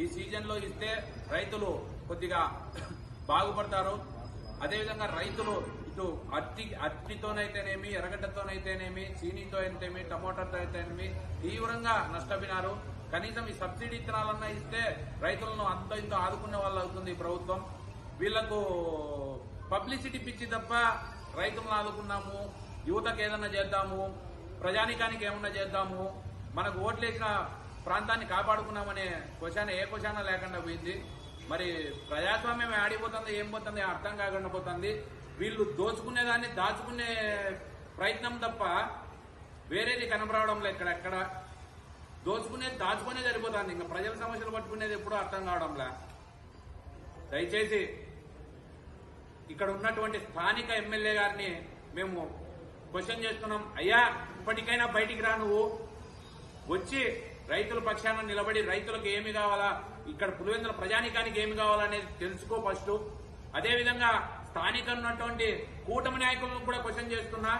ఈ సీజన్లో ఇస్తే రైతులు కొద్దిగా బాగుపడతారు. అదేవిధంగా రైతులు ఇటు అట్టి అట్టితోనైతేనేమి ఎర్రగడ్డతోనైతేనేమి చీనీతో అయితేనేమి టమోటాతో అయితేనేమి తీవ్రంగా నష్టపోయినారు. కనీసం ఈ సబ్సిడీ ఇత్తనాలన్నా ఇస్తే రైతులను అంత ఇంత ఆదుకునే వాళ్ళు అవుతుంది ఈ ప్రభుత్వం. వీళ్ళకు పబ్లిసిటీ పిచ్చి తప్ప రైతులను ఆదుకున్నాము యువతకు ఏదన్నా చేద్దాము ప్రజానికానికి ఏమన్నా చేద్దాము మనకు ఓట్లేసిన ప్రాంతాన్ని కాపాడుకున్నామనే క్వశ్చన్ ఏ క్వశ్చన్ లేకుండా పోయింది. మరి ప్రజాస్వామ్యం ఆడిపోతుంది ఏం పోతుంది అర్థం కాకుండా పోతుంది. వీళ్ళు దోచుకునేదాన్ని దాచుకునే ప్రయత్నం తప్ప వేరేది కనబడడం లేదు ఇక్కడ ఎక్కడ. దోచుకునేది దాచుకునే సరిపోతుంది. ఇంకా ప్రజల సమస్యలు పట్టుకునేది ఎప్పుడూ అర్థం కావడంలా దయచేసి ఇక్కడ ఉన్నటువంటి స్థానిక ఎమ్మెల్యే గారిని మేము క్వశ్చన్ చేస్తున్నాం అయ్యా ఇప్పటికైనా బయటికి రా నువ్వు. వచ్చి రైతుల పక్షాన నిలబడి రైతులకు ఏమి కావాలా? ఇక్కడ పులివెందుల ప్రజానికానికి ఏమి కావాలా అనేది తెలుసుకో ఫస్ట్. అదేవిధంగా స్థానిక ఉన్నటువంటి కూటమి నాయకులను కూడా క్వశ్చన్ చేస్తున్నా.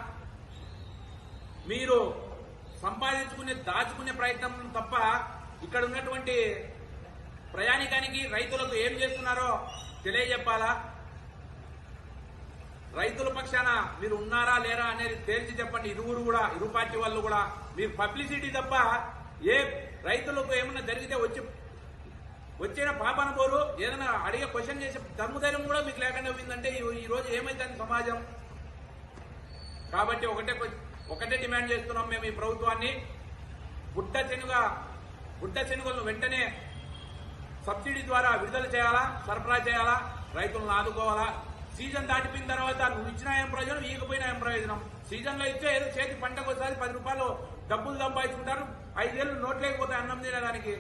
మీరు సంపాదించుకునే దాచుకునే ప్రయత్నం తప్ప ఇక్కడ ఉన్నటువంటి ప్రయాణికానికి రైతులకు ఏం చేస్తున్నారో తెలియజెప్పాలా? రైతుల పక్షాన మీరు ఉన్నారా లేరా అనేది తేల్చి చెప్పండి. ఇరువురు కూడా ఇరు పార్టీ వాళ్ళు కూడా. మీరు పబ్లిసిటీ తప్ప ఏ రైతులకు ఏమన్నా జరిగితే వచ్చి వచ్చిన పాపన పోరు ఏదైనా అడిగే క్వశ్చన్ చేసే ధర్మధైర్యం కూడా మీకు లేకుండా పోయిందంటే ఈరోజు ఈ ఏమైందని సమాజం? కాబట్టి ఒకటే ఒకటే డిమాండ్ చేస్తున్నాం మేము ఈ ప్రభుత్వాన్ని. బుట్ట చెనుగ బుట్ట చెనుగలను వెంటనే సబ్సిడీ ద్వారా విడుదల చేయాలా సరఫరా చేయాలా రైతులను ఆదుకోవాలా? సీజన్ దాటిపోయిన తర్వాత నువ్వు ఇచ్చిన ఏం ప్రయోజనం ఈకపోయినా ఏం ప్రయోజనం? సీజన్లో ఇచ్చే ఏదో చేతి పంటకు ఒకసారి పది రూపాయలు డబ్బులు సంపాదించుకుంటారు ఐదేళ్ళు నోట్లేకపోతే అన్నం తినడానికి.